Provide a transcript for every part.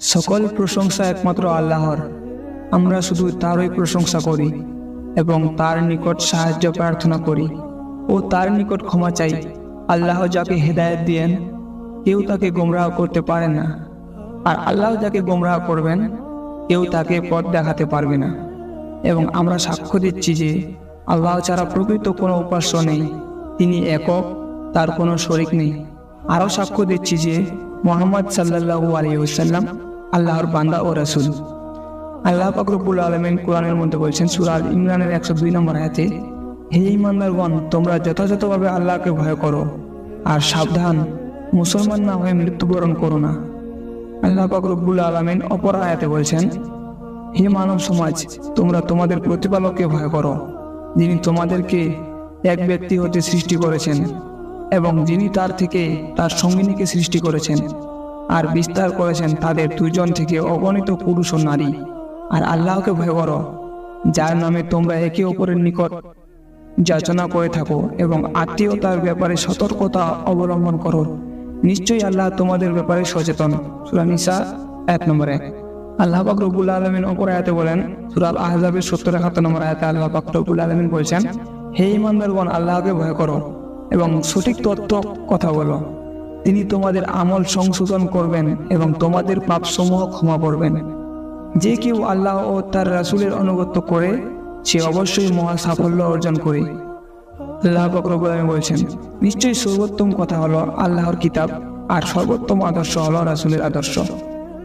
সকল প্রশংসা একমাত্র আল্লাহর। আমরা শুধু তারই প্রশংসা করি এবং তার নিকট সাহায্য প্রার্থনা করি ও তার নিকট ক্ষমা চাই। আল্লাহ যাকে হেদায়েত দিয়েন, কেউ তাকে গোমরাহ করতে পারে না। আর আল্লাহ যাকে গোমরাহ করবেন, কেউ তাকে পথ দেখাতে পারবে না। এবং আমরা সাক্ষ্য দিচ্ছি যে আল্লাহ ছাড়া প্রকৃত কোনো উপাস্য নেই। তিনি একক, তার কোনো শরিক নেই। আরও সাক্ষ্য দিচ্ছি যে মোহাম্মদ সাল্লাহু আলিয়াল্লাম আল্লাহর বান্দা ও রাসুল। আল্লাহ পাকরবুল আলমিন কোরআনের মধ্যে বলছেন সুরাল ইমরানের একশো দুই নম্বর আয়াতে, হে ইমানদারগণ তোমরা যথাযথভাবে আল্লাহকে ভয় করো আর সাবধান, মুসলমান না হয়ে মৃত্যুবরণ করো না। আল্লাহ পাকরবুল আলমিন অপর আয়াতে বলছেন, হে মানব সমাজ, তোমরা তোমাদের প্রতিপালককে ভয় করো, যিনি তোমাদেরকে এক ব্যক্তি হতে সৃষ্টি করেছেন এবং যিনি তার থেকে তার সঙ্গিনীকে সৃষ্টি করেছেন। আর বিস্তার করেছেন তাদের দুজন থেকে অগণিত পুরুষ ও নারী। আর আল্লাহকে ভয় করো, যার নামে তোমরা একে অপরের নিকট যাচনা করে থাকো এবং আত্মীয়তার ব্যাপারে সতর্কতা অবলম্বন করো। নিশ্চয়ই আল্লাহ তোমাদের ব্যাপারে সচেতন। সুরানিসা এক নম্বর। এক আল্লাহ পাক রব্বুল আলমিন অপর আয়াতে বলেন সুরাল আহজাবের সত্তর একাত্তর নম্বর আয়াতে আল্লাহ পাক রব্বুল আলমিন বলছেন, হে ইমানদারগণ আল্লাহকে ভয় করো এবং সঠিক তত্ত্ব কথা বলো। তিনি তোমাদের আমল সংশোধন করবেন এবং তোমাদের পাপসমূহ ক্ষমা করবেন। যে কেউ আল্লাহ ও তার রাসূলের অনুগত্য করে, সে অবশ্যই মহা সাফল্য অর্জন করে। আল্লাহ বকরবুল বলছেন, নিশ্চয়ই সর্বোত্তম কথা হলো আল্লাহর কিতাব আর সর্বোত্তম আদর্শ হলো রাসুলের আদর্শ।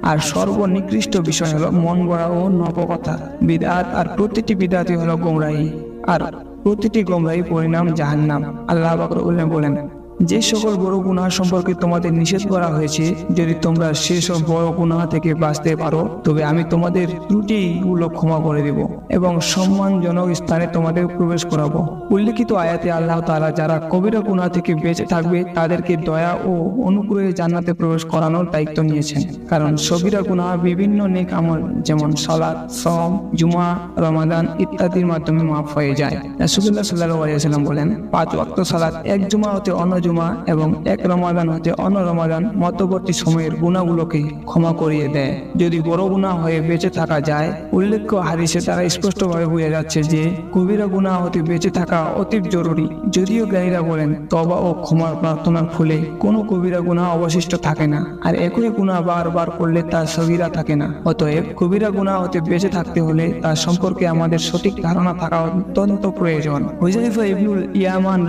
আর সর্বনিকৃষ্ট বিষয় হলো মন গড়া ও নবকথা। বিদাত আর প্রতিটি বিদাতি হলো গোমরাহি। আর প্রতিটি গোমরাহি পরিণাম জাহান্নাম। আল্লাহ বকরবুল্লাহ বলেন যে সকল বড় গুনাহ সম্পর্কে তোমাদের নিষেধ করা হয়েছে, যদি তোমরা সেসব বড় গুনাহ থেকে বাঁচতে পারো, তবে আমি তোমাদের ত্রুটিগুলো ক্ষমা করে দেব এবং সম্মানজনক স্থানে তোমাদের প্রবেশ করাবো। উল্লেখিত আয়াতে আল্লাহ তাআলা যারা কবিরা গুনাহ থেকে বেঁচে থাকবে, তাদেরকে দয়া ও অনুগ্রহে জান্নাতে প্রবেশ করানোর দায়িত্ব নিয়েছেন। কারণ সবিরা গুনাহ বিভিন্ন নেক আমল, যেমন সালাত সম জুমা রমাদান ইত্যাদির মাধ্যমে মাফ হয়ে যায়। রাসূলুল্লাহ সাল্লাল্লাহু আলাইহি সাল্লাম বলেন, পাঁচ ওয়াক্ত সালাত এক জুমা হতে অন্য জুমা এবং এক রমাদান হতে অন্য রমাদান, মধ্যবর্তী সময়ের গুণাগুলোকে ক্ষমা করিয়ে দেয়। যদি বড় গুণা হয়ে বেঁচে থাকা যায়, উল্লেখ্য হাদিসে তারা স্পষ্টভাবে বোঝা যাচ্ছে যে কবিরা গুণা হতে বেঁচে থাকা অতি জরুরি। যদিও জ্ঞানীরা বলেন তবা ও ক্ষমার প্রার্থনার ফলে কোনো কবিরা গুণা অবশিষ্ট থাকে না, আর একই গুণা বারবার করলে তার সগিরা থাকে না। অতএব কবিরা গুণা হতে বেঁচে থাকতে হলে তার সম্পর্কে আমাদের সঠিক ধারণা থাকা অত্যন্ত প্রয়োজন। হুজাইফা ইবনুল ইয়ামান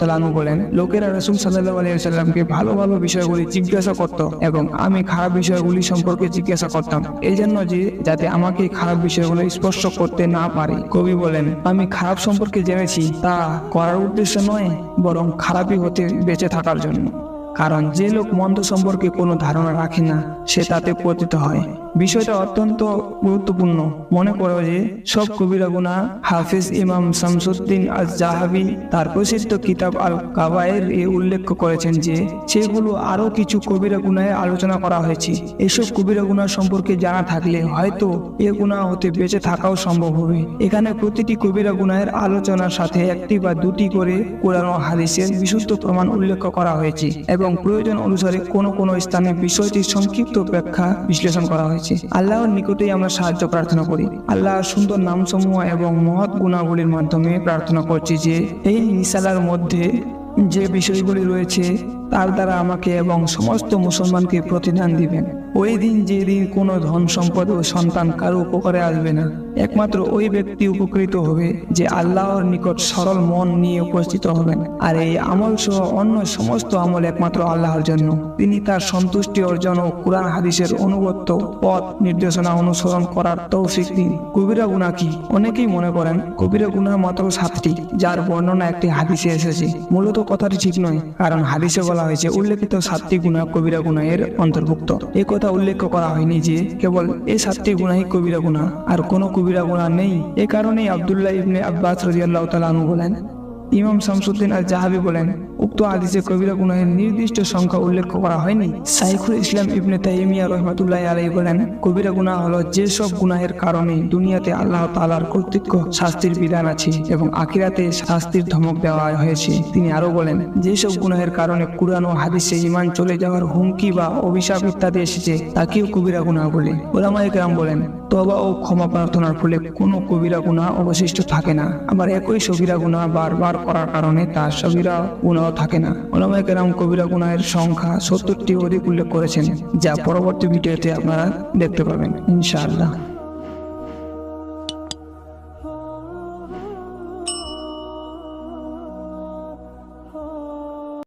তাআলা আনহু বলেন, লোকেরা রাসূল সাল্লাহ আলাইহি সাল্লামকে ভালো ভালো বিষয়গুলি জিজ্ঞাসা করত এবং আমি খারাপ বিষয়গুলি সম্পর্কে জিজ্ঞাসা করতাম। এই জন্য যে যাতে আমাকে খারাপ বিষয়গুলো স্পর্শ করতে না পারে। কবি বলেন, আমি খারাপ সম্পর্কে জেনেছি, তা করার উদ্দেশ্য নয়, বরং খারাপই হতে বেঁচে থাকার জন্য। কারণ যে লোক মন্দ সম্পর্কে কোনো ধারণা রাখে না, সে তাতে পতিত হয়। বিষয়টা অত্যন্ত গুরুত্বপূর্ণ। মনে করো যে, সব কবিরা গুনা হাফিজ ইমাম শামসুদ্দিন আজ জাহাবি তার প্রসিদ্ধ কিতাব আল কাবায়ের এ উল্লেখ করেছেন যে, সেগুলো আরও কিছু কবিরা গুনায় আলোচনা করা হয়েছে। এসব কবিরা গুনা সম্পর্কে জানা থাকলে হয়তো এ গুনাহ হতে বেঁচে থাকাও সম্ভব হবে। এখানে প্রতিটি কবিরা গুনাহের আলোচনার সাথে একটি বা দুটি করে কোরআন হাদিসের বিশুদ্ধ প্রমাণ উল্লেখ করা হয়েছে। এবং প্রয়োজন অনুসারে কোনো কোনো স্থানে বিষয়টির সংক্ষিপ্ত ব্যাখ্যা বিশ্লেষণ করা হয়েছে। আল্লাহর নিকটেই আমরা সাহায্য প্রার্থনা করি। আল্লাহর সুন্দর নামসমূহ এবং মহৎ গুণাবলীর মাধ্যমে প্রার্থনা করছি যে, এই নিসালার মধ্যে যে বিষয়গুলি রয়েছে, তার দ্বারা আমাকে এবং সমস্ত মুসলমানকে প্রতিদান দিবেন। ওই দিন যে দিন কোনো ধন সম্পদ ও সন্তান কারও উপকারে আসবে না। একমাত্র ওই ব্যক্তি উপকৃত হবে যে আল্লাহর নিকট সরল মন নিয়ে উপস্থিত হবেন। আর এই আমল সহ অন্য সমস্ত আমল একমাত্র আল্লাহর জন্য। তিনি তার সন্তুষ্টি অর্জন ও কোরআন হাদিসের অনুগত্য পথ নির্দেশনা অনুসরণ করার তৌফিক দিন। কবিরা গুণা কি? অনেকেই মনে করেন কবিরা গুণা মাত্র সাতটি, যার বর্ণনা একটি হাদিসে এসেছে। মূলত কথাটি ঠিক নয়, কারণ হাদিসে বলা হয়েছে, উল্লেখিত সাতটি গুণা কবিরা গুণা এর অন্তর্ভুক্ত। এ কথা উল্লেখ করা হয়নি যে কেবল এই সাতটি গুণাই কবিরা গুণা আর কোনো কবিরা গুণা নেই। এ কারণেই আবদুল্লাহ ইবনে আব্বাস রাজিয়াল্লাহ তালু বলেন, ইমাম শামসুদ্দিন আল জাহাবি বলেন উক্ত হাদিসে কবিরা গুনাহের নির্দিষ্ট সংখ্যা উল্লেখ করা হয়নি। সাইখুল ইসলাম ইবনে তাইমিয়া রহমাতুল্লাহ আলাই বলেন, কবিরা গুনাহ হলো যেসব গুনাহের কারণে দুনিয়াতে আল্লাহ তাআলার কর্তৃত্ব শাস্তির বিধান আছে এবং আখিরাতে শাস্তির ধমক দেওয়া হয়েছে। তিনি আরও বলেন যেসব গুনাহের কারণে কুরআন ও হাদিসে ইমান চলে যাওয়ার হুমকি বা অভিশাপ ইত্যাদি এসেছে, তাকেও কবিরা গুনাহ বলে। ওলামায়ে কেরাম বলেন তবা ও ক্ষমা প্রার্থনার ফলে কোনো কবিরা গুনাহ অবশিষ্ট থাকে না। আবার একই সগিরা গুনাহ বারবার করার কারণে তার সবিরা গুনাহ থাকে না। ওলামায় কেরাম কবিরা গুনায়ের সংখ্যা সত্তরটি অধিক উল্লেখ করেছেন, যা পরবর্তী ভিডিওতে আপনারা দেখতে পাবেন, ইনশাআল্লাহ।